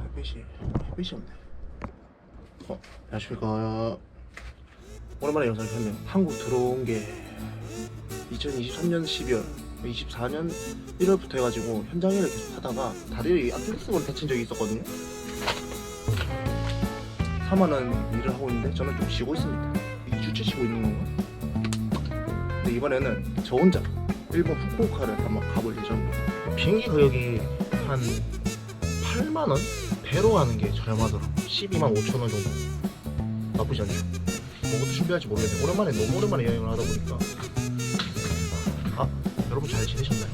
햇빛이 햇빛이 없네 어? 안녕하십니까 오랜만에 영상 켰네요 한국 들어온 게 2023년 12월 24년 1월부터 해가지고 현장 일을 계속 하다가 다리를 아킬레스건을 다친 적이 있었거든요 3만원 일을 하고 있는데 저는 좀 쉬고 있습니다 2주째 쉬고 있는 건가? 근데 이번에는 저 혼자 일본 후쿠오카를 한번 가볼 예정입니다 비행기 가격이 한 8만 원? 배로 가는 게 저렴하더라고. 12만 5천 원 정도. 나쁘지 않죠. 뭐부터 준비할지 모르겠네. 오랜만에 너무 오랜만에 여행을 하다 보니까. 아, 여러분 잘 지내셨나요?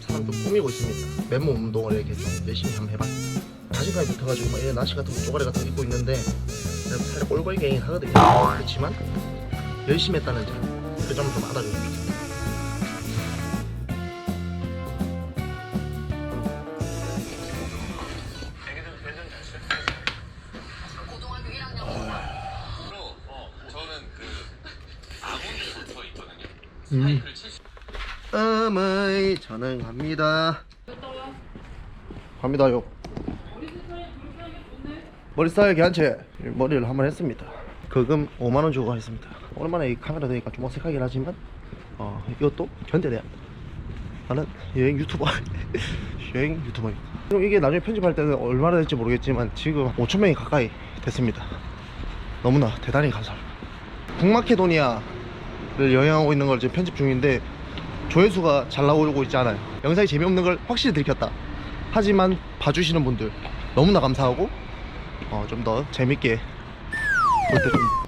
사람 좀 꾸미고 있습니다. 맨몸 운동을 이렇게 좀 열심히 한번 해봤습니다. 자신감이 붙어가지고 막 이런 나시 같은 거 쪼가리 같은 거 입고 있는데 살짝 꼴꼴갱이 하거든요. 그렇지만 열심히 했다는 점. 그 점을 좀 알아주면 좋겠습니 갑니다. 갑니다요. 머리 스타일 교환체 머리를 한번 했습니다. 거금 5만 원 주고 했습니다. 오랜만에 이 카메라 되니까 좀 어색하긴 하지만 어, 이것도 견뎌내야 한다. 나는 여행 유튜버 여행 유튜버입니다. 그럼 이게 나중에 편집할 때는 얼마나 될지 모르겠지만 지금 5천 명이 가까이 됐습니다. 너무나 대단히 감사합니다. 북마케도니아를 여행하고 있는 걸 지금 편집 중인데 조회수가 잘 나오고 있지 않아요. 영상이 재미없는 걸 확실히 들켰다. 하지만 봐주시는 분들 너무나 감사하고 어, 좀 더 재밌게 볼때좀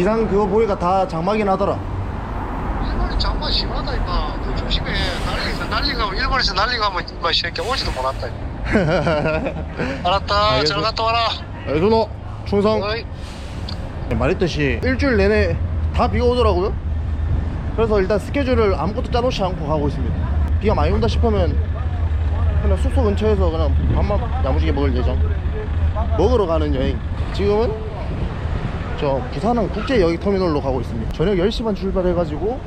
기상 그거 보니까 다 장막이 나더라 일본에 장만 심하다 임마. 그 조심해. 난리가 난리가 일본에서 난리가 하면 임마 새끼 오지도 못한다. 알았다. 알겠어. 잘 갔다 와라. 알겠노 충성 어이. 말했듯이 일주일 내내 다 비가 오더라고요 그래서 일단 스케줄을 아무것도 짜놓지 않고 가고 있습니다 비가 많이 온다 싶으면 그냥 숙소 근처에서 그냥 밥만 야무지게 먹을 예정 먹으러 가는 여행 지금은 저 부산항 국제여객터미널로 가고 있습니다. 저녁 10시 반 출발해가지고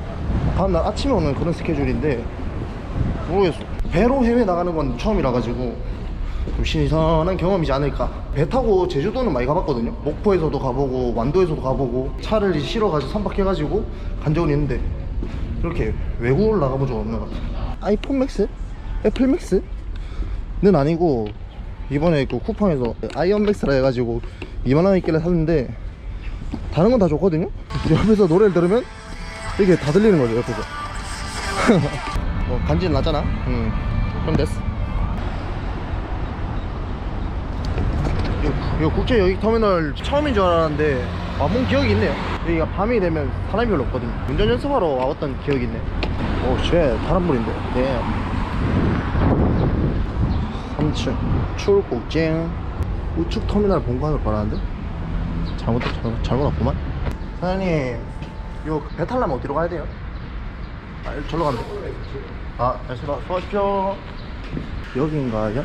다음날 아침에 오는 그런 스케줄인데 모르겠어 배로 해외 나가는 건 처음이라 가지고 좀 신선한 경험이지 않을까. 배 타고 제주도는 많이 가봤거든요. 목포에서도 가보고 완도에서도 가보고 차를 실어가지고 선박해가지고 간 적은 있는데 이렇게 외국을 나가본 적은 없는 것 같아요. 아이폰 맥스? 애플 맥스는 아니고 이번에 그 쿠팡에서 아이언 맥스라 해가지고 2만원 있길래 샀는데 다른 건 다 좋거든요? 옆에서 노래를 들으면 이게 다 들리는 거죠 옆에서. 뭐 간지는 나잖아. 음. 그럼 됐어. 이거 국제 여객 터미널 처음인 줄 알았는데 와본 기억이 있네요. 여기가 밤이 되면 사람이 별로 없거든요. 운전 연습하러 와봤던 기억이 있네. 오쉣. 파란불인데. 네. 3층 출국증. 우측 터미널 본관을 말하는데 잘못 잘못, 잘못 왔구만 사장님 이거 배 타려면 어디로 가야 돼요? 아 절로 가면 돼 아 알겠습니다 수고하십시오 여긴가요? 야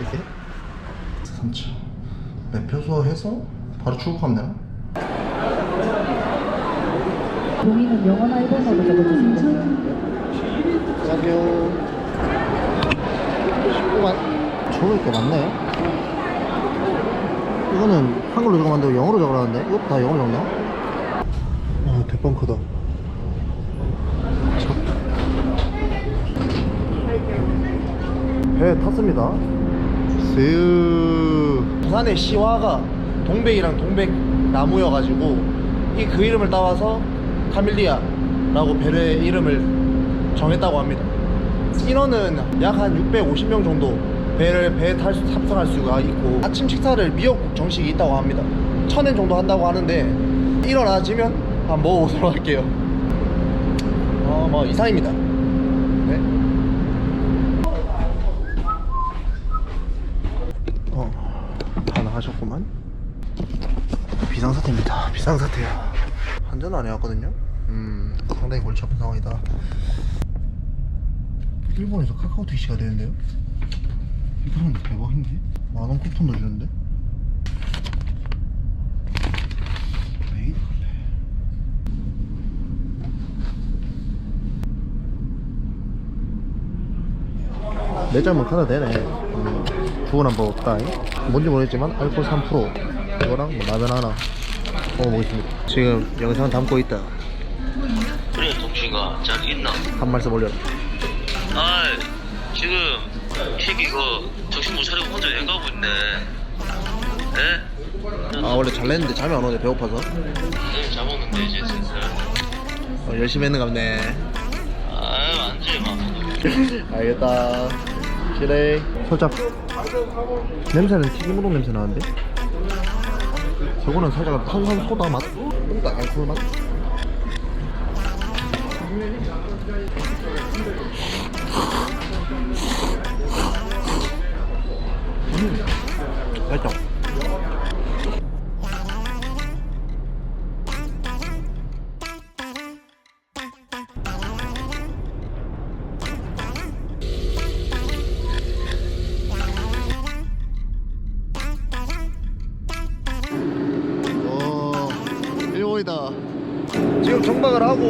이게 3층 매표소 해서 바로 출국하면 되나? 동의는 영어나 일본어로 적어주세요. 안녕하세요 19만 적을 게 많네 이거는 한글로 적어놨는데 영어로 적어놨는데 이것도 다 영어로 적나? 아 대빵 크다. 배 탔습니다. 스으 부산의 시화가 동백이랑 동백 나무여가지고 이 그 이름을 따와서 카밀리아라고 배의 이름을 정했다고 합니다. 인원은 약 한 650명 정도 배를 배에 탈 수, 탑승할 수가 있고 아침 식사를 미역국 정식이 있다고 합니다 천 엔 정도 한다고 하는데 일어나지면 한번 먹어보도록 할게요 어뭐 이상입니다 네. 어 가능하셨구만 비상사태입니다. 비상사태요. 한전 안 해왔거든요. 음, 상당히 골치 아픈 상황이다. 일본에서 카카오 택시가 되는데요? 이거는 대박인데? 만원 쿠폰도 주는데? 메이드 카페. 내 점은 카드 되네. 음, 주문한 법 없다. 뭔지 모르겠지만 알코올 3% 이거랑 뭐 라면 하나 먹어보겠습니다. 지금 영상 담고 있다. 그래 동신아 잘 있나? 한 말씀 올려라. 아 지금 이 새끼 그 정신 못 차리고 혼자 여행 가고 있네 에? 아 원래 잘 냈는데 잠이 안 오네 배고파서. 내일 잠 오는데 이제 슬슬 어, 열심히 했는 갑네. 아유 안지 마 알겠다. 기래. 살짝 냄새는 튀김우동 냄새 나는데? 저거는 살짝 탄산 소다 맛? 딱 알코올 맛? 음, 맛있다. 오, 일본이다. 지금 정박을 하고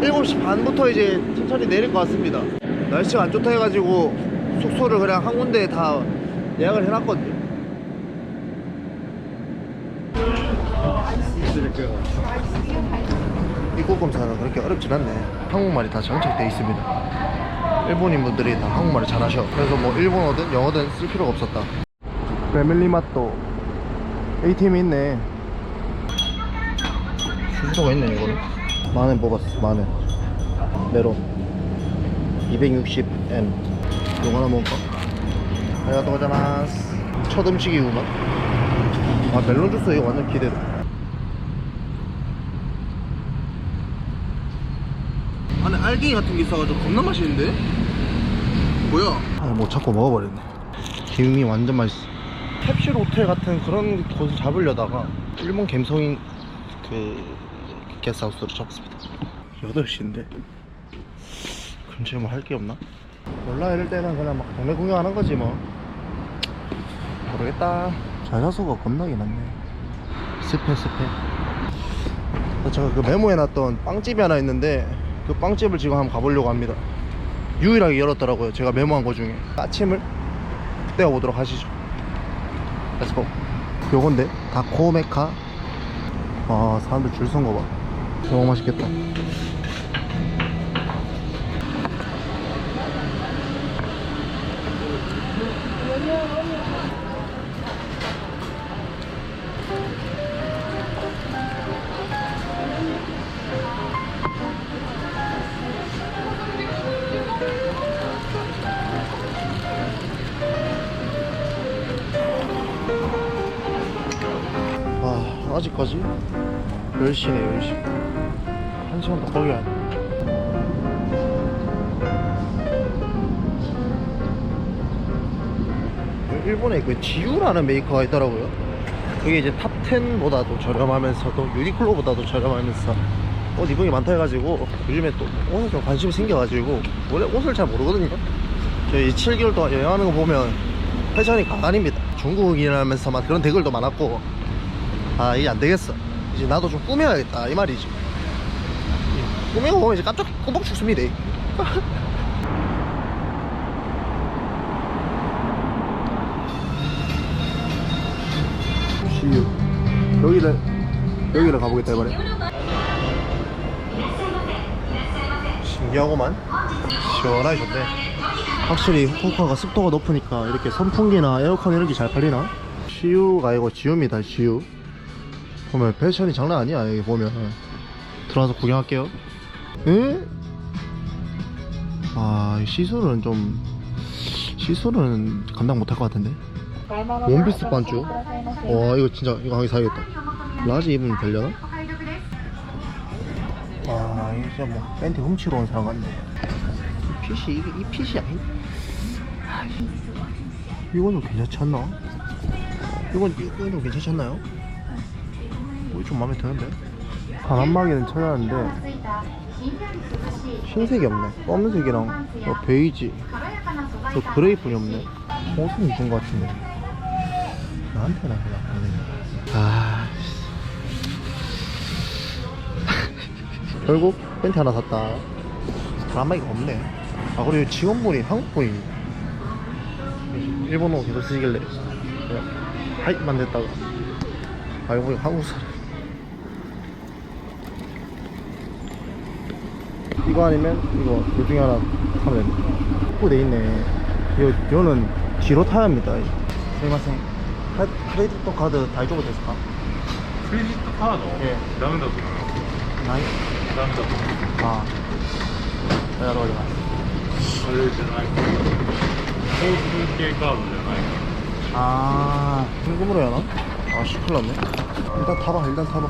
7시 반부터 이제 천천히 내릴 것 같습니다. 날씨가 안 좋다 해가지고 숙소를 그냥 한 군데 다 예약을 해놨거든요. 입국 검사는 그렇게 어렵진 않네. 한국말이 다 정착돼 있습니다. 일본인 분들이 다 한국말을 잘하셔. 그래서 뭐 일본어든 영어든 쓸 필요가 없었다. 맛도 ATM이 있네. 수수도가 있네 이거는. 만원 뽑았어 만원. 메론 260엔. 이거 하나 먹을까? 아리가또 고자마스. 첫 음식이구만. 아 멜론 주스 이거 완전 기대돼. 안에 알갱이 같은 게 있어가지고 겁나 맛있는데? 뭐야? 아, 뭐 자꾸 먹어버렸네. 기름이 완전 맛있어. 캡슐 호텔 같은 그런 곳을 잡으려다가 일본 갬성인 그 게스트하우스를 잡았습니다. 8시인데 근처에 뭐 할 게 없나? 몰라 이럴 때는 그냥 막 동네 구경하는 거지 뭐. 모르겠다. 자자수가 겁나게 많네 습해 습해. 제가 그 메모해놨던 빵집이 하나 있는데 그 빵집을 지금 한번 가보려고 합니다. 유일하게 열었더라고요 제가 메모한 거 중에. 아침을 떼어 보도록 하시죠. 렛츠고 요건데 다코메카. 아 사람들 줄 선 거봐. 너무 맛있겠다 더 걸려야. 돼 일본에 그 지유라는 메이커가 있더라고요. 그게 이제 탑10보다도 저렴하면서도 유니클로보다도 저렴하면서 옷 입은 게 많다 해가지고 요즘에 또 옷에 좀 관심이 생겨가지고 원래 옷을 잘 모르거든요. 저희 7개월 동안 여행하는 거 보면 패션이 가관입니다. 중국이라면서 막 그런 댓글도 많았고. 아 이제 안 되겠어. 이제 나도 좀 꾸며야겠다. 이 말이지 꾸미고 이제 깜짝 꼬박 죽습니다. 여기를 여기를 가보겠다 이번에. 신기하고만. 시원하게 좋네. 확실히 후쿠오카가 습도가 높으니까 이렇게 선풍기나 에어컨 이런 게 잘 팔리나? 시유가 아니고 지우입니다 지우 보면 패션이 장난 아니야 여기 보면. 들어와서 구경할게요 에? 아 시술은 좀 시술은 감당 못할 것 같은데 원피스 반쭈 와 이거 진짜 이거 하기 사야겠다 라지 입으면 되려나? 아 이거 진짜 뭐 팬티 훔치러 온 사람 같네 이 핏이 이게 이 핏이 아니 아, 이- 이건 좀 괜찮지 않나? 이건 이건 좀 괜찮지 않나요? 어, 좀 마음에 드는데? 바람막이는 찾았는데 흰색이 없네. 검은색이랑 어, 베이지. 저 그레이뿐이 없네. 옷은 입은 것 같은데. 나한테나 그냥 아 결국 팬티 하나 샀다. 바람막이가 없네. 아 그리고 직원분이 한국분입니다 일본어 계속 쓰시길래 그냥 하이만 됐다가 알고 보니 한국 사람 이거 아니면 이거 둘 중에 하나 사면 됩니다 확보돼 있네 이거, 이거는 뒤로 타야 합니다すいません 크레디트 카드 大丈夫ですか?クレジットカード、えダメだと思いますないダメだと思いますああやろうりますあれじゃない交通系カードじゃない아 현금으로 해야 하나? 아씨 큰일 났네 일단 타봐 일단 타봐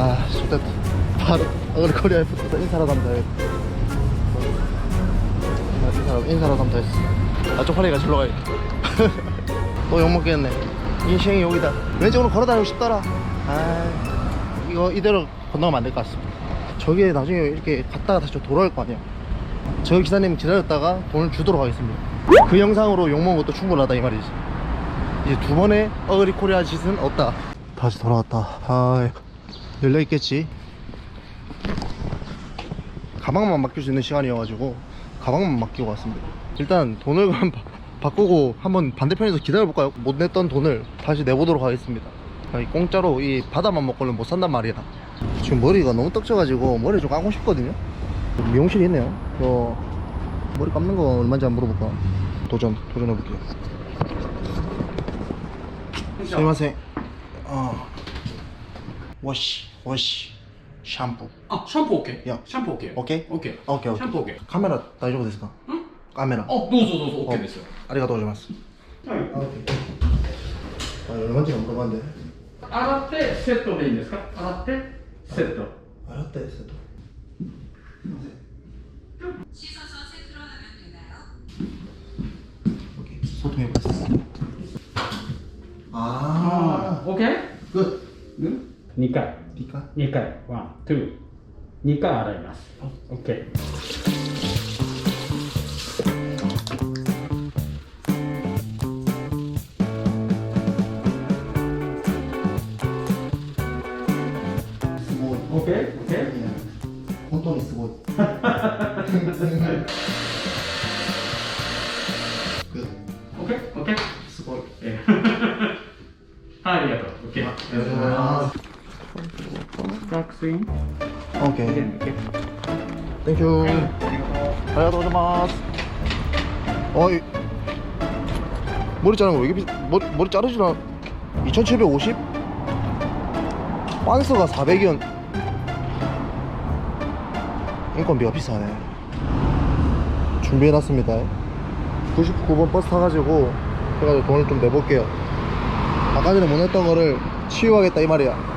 아, 좋다. 바로 코리아에 붙어서 인사라도 하면 돼. 인사라도, 인사라도 하면 됐어. 아, 쪽팔리가 절로 가야 또 욕먹겠네. 인생이 여기다. 오늘 걸어다니고 싶더라. 아, 이거 이대로 건너가면 안 될 것 같습니다. 저기에 나중에 이렇게 갔다가 다시 돌아올 거 아니야. 저 기사님 기다렸다가 돈을 주도록 하겠습니다. 그 영상으로 욕먹은 것도 충분하다 이 말이지. 이제 두 번의 어그리 코리아 짓은 없다. 다시 돌아왔다. 아, 열려 있겠지? 가방만 맡길 수 있는 시간이어가지고 가방만 맡기고 왔습니다. 일단 돈을 그럼 바, 바꾸고 한번 반대편에서 기다려볼까요? 못 냈던 돈을 다시 내보도록 하겠습니다. 아니, 공짜로 이 바다만 먹고는 못 산단 말이야 지금 머리가 너무 떡져가지고 머리 좀 감고 싶거든요? 미용실이 있네요. 저 머리 감는 거 얼마인지 안 물어볼까? 도전 도전해볼게요. 죄송합니다 어. 와씨. よし。シャンプー。あ、シャンプーオッケー？いや。シャンプーオ OK? OK? OK。OK。シャンプーケー。カメラ大丈夫ですか？ん？カメラ。あ、どうぞどうぞオッケーですよ。ありがとうございます。はい。OK。洗ってセットでいいんですか？洗ってセット。洗ってセット。すい。外見ます。ああ。OK? 2回。 니 까? 2回。ワン、ツー。2回洗います。OK。すごい。OK? OK? 本当にすごい。バックスイン。 오케이. OK。 땡큐. ありがとう。 ありがとうございます。어이 머리 자르는 거 왜 이렇게 비 머리 머리 자르지 나 2,750? 빤스가 400원. 인건비가 비싸네. 준비해놨습니다. 99번 버스 타가지고 해가지고 돈을 좀 내볼게요. 아까 전에 못 냈던 거를 치유하겠다 이 말이야.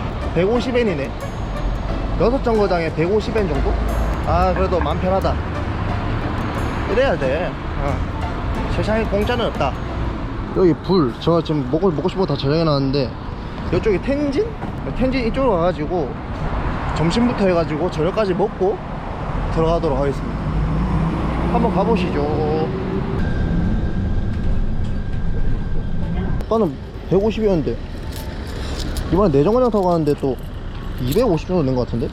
150엔이네 여섯 정거장에 150엔 정도? 아 그래도 마음 편하다 이래야 돼 어. 세상에 공짜는 없다 여기 불 제가 지금 먹고, 먹고 싶은 거 다 저장해 놨는데 이쪽이 텐진? 텐진 이쪽으로 가가지고 점심부터 해가지고 저녁까지 먹고 들어가도록 하겠습니다 한번 가보시죠. 아까는 150이었는데 이번에 내정거장 타고 가는데 또 250 정도 낸 것 같은데?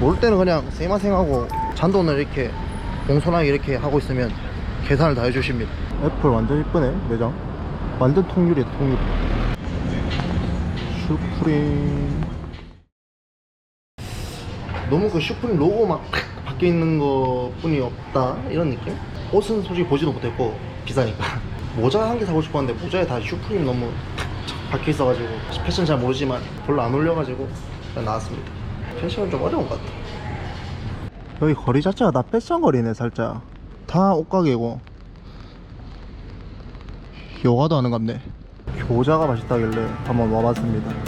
올 때는 그냥 세마생하고 잔돈을 이렇게 공손하게 이렇게 하고 있으면 계산을 다 해주십니다. 애플 완전 이쁘네 매장. 완전 통유리야 통유리. 슈프림. 너무 그 슈프림 로고 막 박혀 있는 거 뿐이 없다 이런 느낌? 옷은 솔직히 보지도 못했고 비싸니까 모자 한 개 사고 싶었는데 모자에 다 슈프림 너무 박혀 있어가지고 패션 잘 모르지만 별로 안 어울려가지고 그냥 나왔습니다. 패션은 좀 어려운 것 같아 여기 거리 자체가 다 패션 거리네 살짝. 다 옷가게고. 요가도 하는 갑네. 교자가 맛있다길래 한번 와봤습니다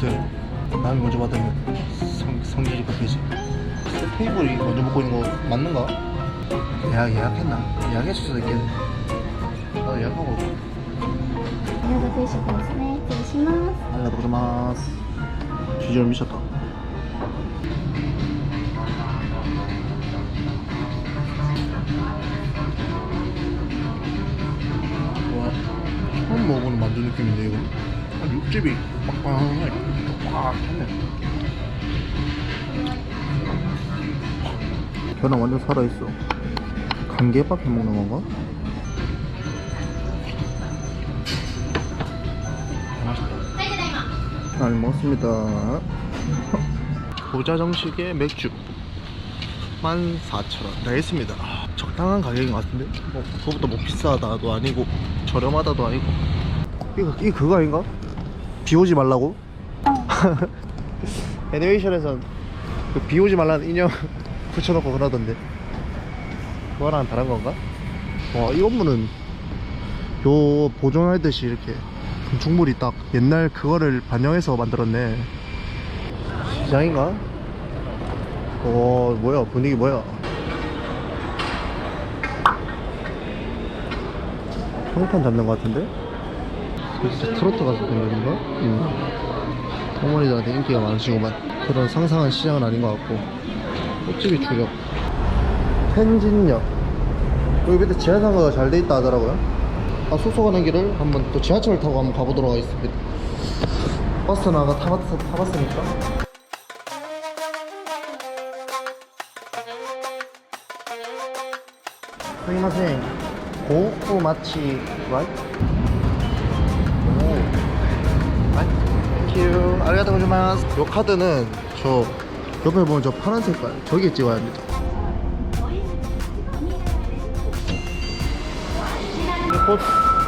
아무튼 남이 먼저 받으면 성질이 급해지. 테이블이 먼저 먹고 있는 거 맞는가? 예약, 예약했나? 예약했어 수도 있겠네. 나도 예약하고 안녕하세요. 드시고 스네이트 10만원 안녕하세요. 비주얼 미쳤다. 와 처음 먹어보는 만두 느낌인데 이거 육즙이 빡빡하게 빡 했네. 계란 완전 살아있어. 감개밥 해먹는 건가? 잘 먹었습니다. 보자 정식의 맥주. 14,000원. 나겠습니다. 적당한 가격인 것 같은데? 뭐 그거보다 뭐 비싸다도 아니고 저렴하다도 아니고. 이거, 이거 그거 아닌가? 비 오지 말라고? 애니메이션에선 그 비 오지 말라는 인형 붙여놓고 그러던데 그거랑 다른 건가? 와 이 건물은 요 보존하듯이 이렇게 건축물이 딱 옛날 그거를 반영해서 만들었네 시장인가? 어 뭐야 분위기 뭐야 평판 잡는 것 같은데? 진짜 트로트 가수 공연인가? 있나? 어머니들한테 인기가 많으시고만. 그런 상상한 시장은 아닌 것 같고. 꽃집이 주력. 펜진역. 여기 밑에 지하상가가 잘 돼 있다 하더라고요. 아, 숙소 가는 길을 한번 또 지하철 타고 한번 가보도록 하겠습니다. 버스나 아까 타봤, 타봤으니까? 선생님 고구마치 라이트 You. 아리가토 고자이마스 요 카드는 저 옆에 보면 저 파란 색깔 저기에 찍어야 합니다. 곧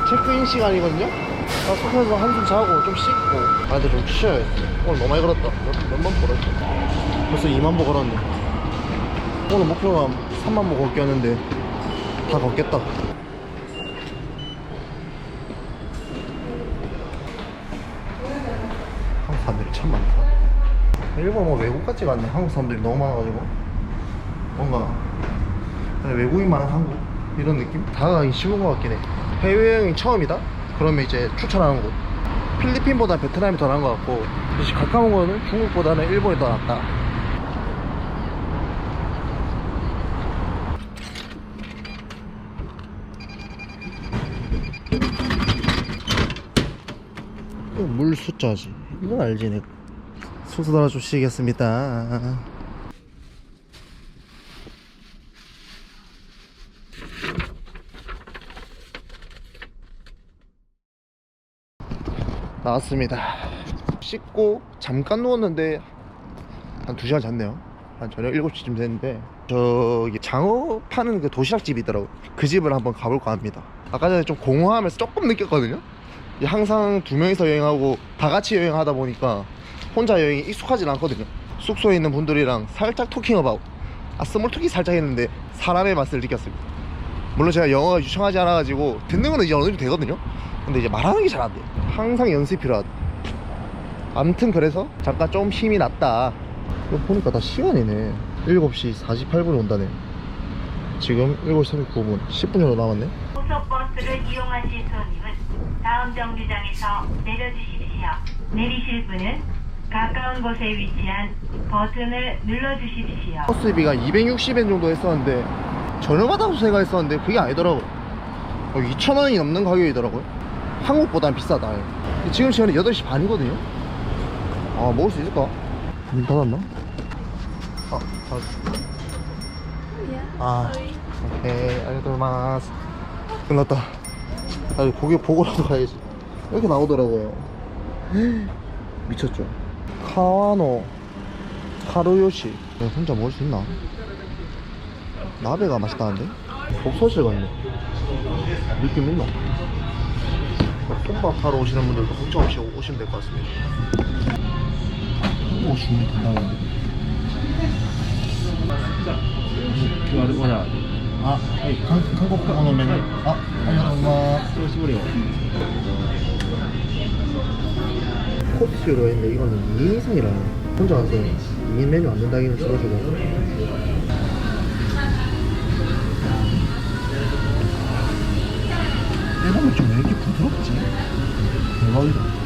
체크인 시간이거든요? 아, 숙소에서 한숨 자고 좀 씻고. 아 근데 좀 쉬어야겠어 오늘 너무 많이 걸었다. 몇 번 걸었지? 벌써 2만 보 걸었네. 오늘 목표가 3만 보 걷기였는데 다 걷겠다. 한국 사람들이 참 많다. 일본 뭐 외국 같지가 않네. 한국 사람들이 너무 많아가지고 뭔가 외국인 많은 한국 이런 느낌? 다가가기 쉬운 것 같긴 해. 해외여행이 처음이다? 그러면 이제 추천하는 곳. 필리핀보다 베트남이 더 나은 것 같고 역시 가까운 거는 중국보다는 일본이 더 낫다. 이거 물 숫자지 이건 알지 내 소스 달아 주시겠습니다. 나왔습니다. 씻고 잠깐 누웠는데 한 2시간 잤네요. 한 저녁 7시쯤 됐는데 저기 장어 파는 그 도시락집이 있더라고. 그 집을 한번 가볼까 합니다. 아까 전에 좀 공허하면서 조금 느꼈거든요. 항상 두 명이서 여행하고 다 같이 여행하다 보니까 혼자 여행이 익숙하진 않거든요. 숙소에 있는 분들이랑 살짝 토킹어바웃 아 스몰 토킹 살짝 했는데 사람의 맛을 느꼈습니다. 물론 제가 영어가 유창하지 않아가지고 듣는 거는 이제 어느 정도 되거든요. 근데 이제 말하는 게 잘 안 돼요. 항상 연습이 필요하다. 암튼 그래서 잠깐 좀 힘이 났다. 이거 보니까 다 시간이네. 7시 48분에 온다네. 지금 7시 39분 10분 정도 남았네. 고속버스를 이용하실 손님은 다음 정류장에서 내려주십시오. 내리실 분은 가까운 곳에 위치한 버튼을 눌러주십시오. 버스비가 260엔 정도 했었는데 저렴하다 고 생각 했었는데 그게 아니더라고 2,000원이 넘는 가격이더라고요. 한국보단 비싸다. 지금 시간이 8시 반이거든요. 아 먹을 수 있을까? 문 닫았나? 아 닫았어. 아 오케이. 아리가토마스 끝났다. 아 고기 보고라도 가야지. 이렇게 나오더라고요? 미쳤죠 카와노 하루요시. 내가 혼자 먹을 수 있나? 나베가 맛있다는데? 복소실 같네. 느낌 있나? 콩밥 하러 오시는 분들도 걱정 없이 오시면 될 것 같습니다. 오시면 된다는데 아, 네, 한, 한국 오는 메뉴 아, 안녕하세요 코스로 했는데 이거는 2인 이상이라네 혼자 와서 2인 메뉴 안 된다기는 써가지고 일본은 좀왜 이렇게 부드럽지? 대박이다.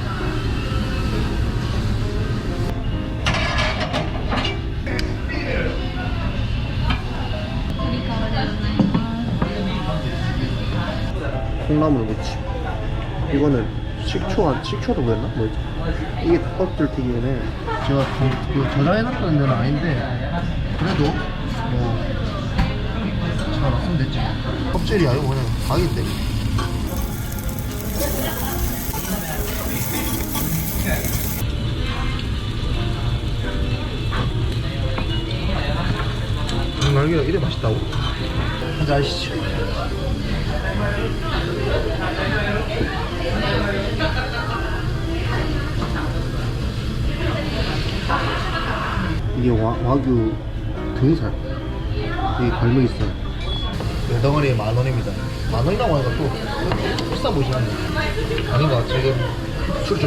콩나물 무침. 이거는 식초, 식초도 그랬나? 뭐지? 이게 튀김에 제가 그, 그 저장해놨다는 데는 아닌데 그래도 뭐잘 왔으면 됐지 껍질이 아니고 그냥 닭인데 날개가 이래 맛있다고? 한잔 하시죠 이게 와, 와규 등살 이게 갈매 있어요 네 덩어리에 만 원입니다 만 원이라고 하니까 또 비싸 보이진 않네 아닌가 지금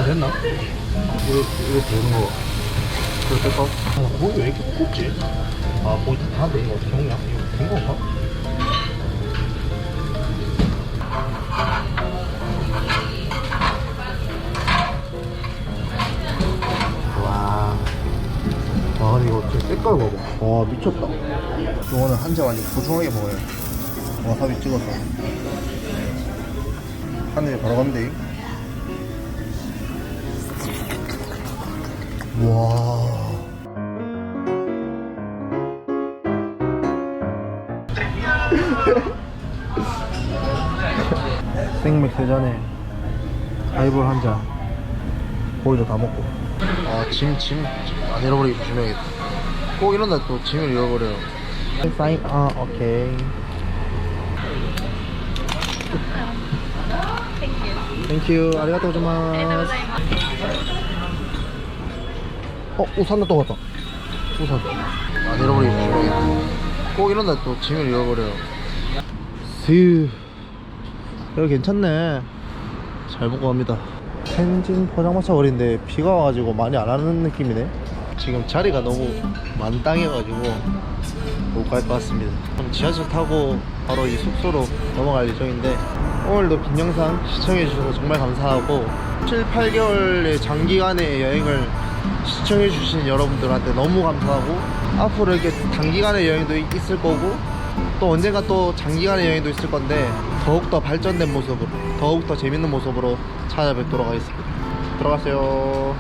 됐나? 이거 이거 되는 거 그거 뺄까? 아, 고기 왜 이렇게 굽지? 아 고기 다 다는데 이거 어떻게 먹냐? 이거 된 건가? 색깔 봐봐 와 미쳤다 이거는 한잔 아니고 소중하게 먹어요 와사비 찍어서 하늘에 바로 돼 와. 생맥 세 잔에 하이볼 한 잔. 고기도 다 먹고. 아, 짐, 짐, 안 잃어버리게 조심해야겠다. 꼭 이런 날또 짐을 잃어버려요. 사인, 아, 오케이. 땡큐. 아리가또 고자마스. 어, 우산 나또 갔다. 우산. 안 잃어버리게 조심해야겠다. 꼭 이런 날또 짐을 잃어버려요. 스유. 여기 괜찮네. 잘 보고 갑니다. 텐진 포장마차 거리인데 비가 와가지고 많이 안 하는 느낌이네. 지금 자리가 너무 만땅해가지고 못 갈 것 같습니다. 그럼 지하철 타고 바로 이 숙소로 넘어갈 예정인데 오늘도 긴 영상 시청해주셔서 정말 감사하고 7, 8개월의 장기간의 여행을 시청해주신 여러분들한테 너무 감사하고 앞으로 이렇게 단기간의 여행도 있- 있을 거고 또 언젠가 또 장기간의 여행도 있을 건데 더욱더 발전된 모습으로 더욱더 재밌는 모습으로 찾아뵙도록 하겠습니다 들어가세요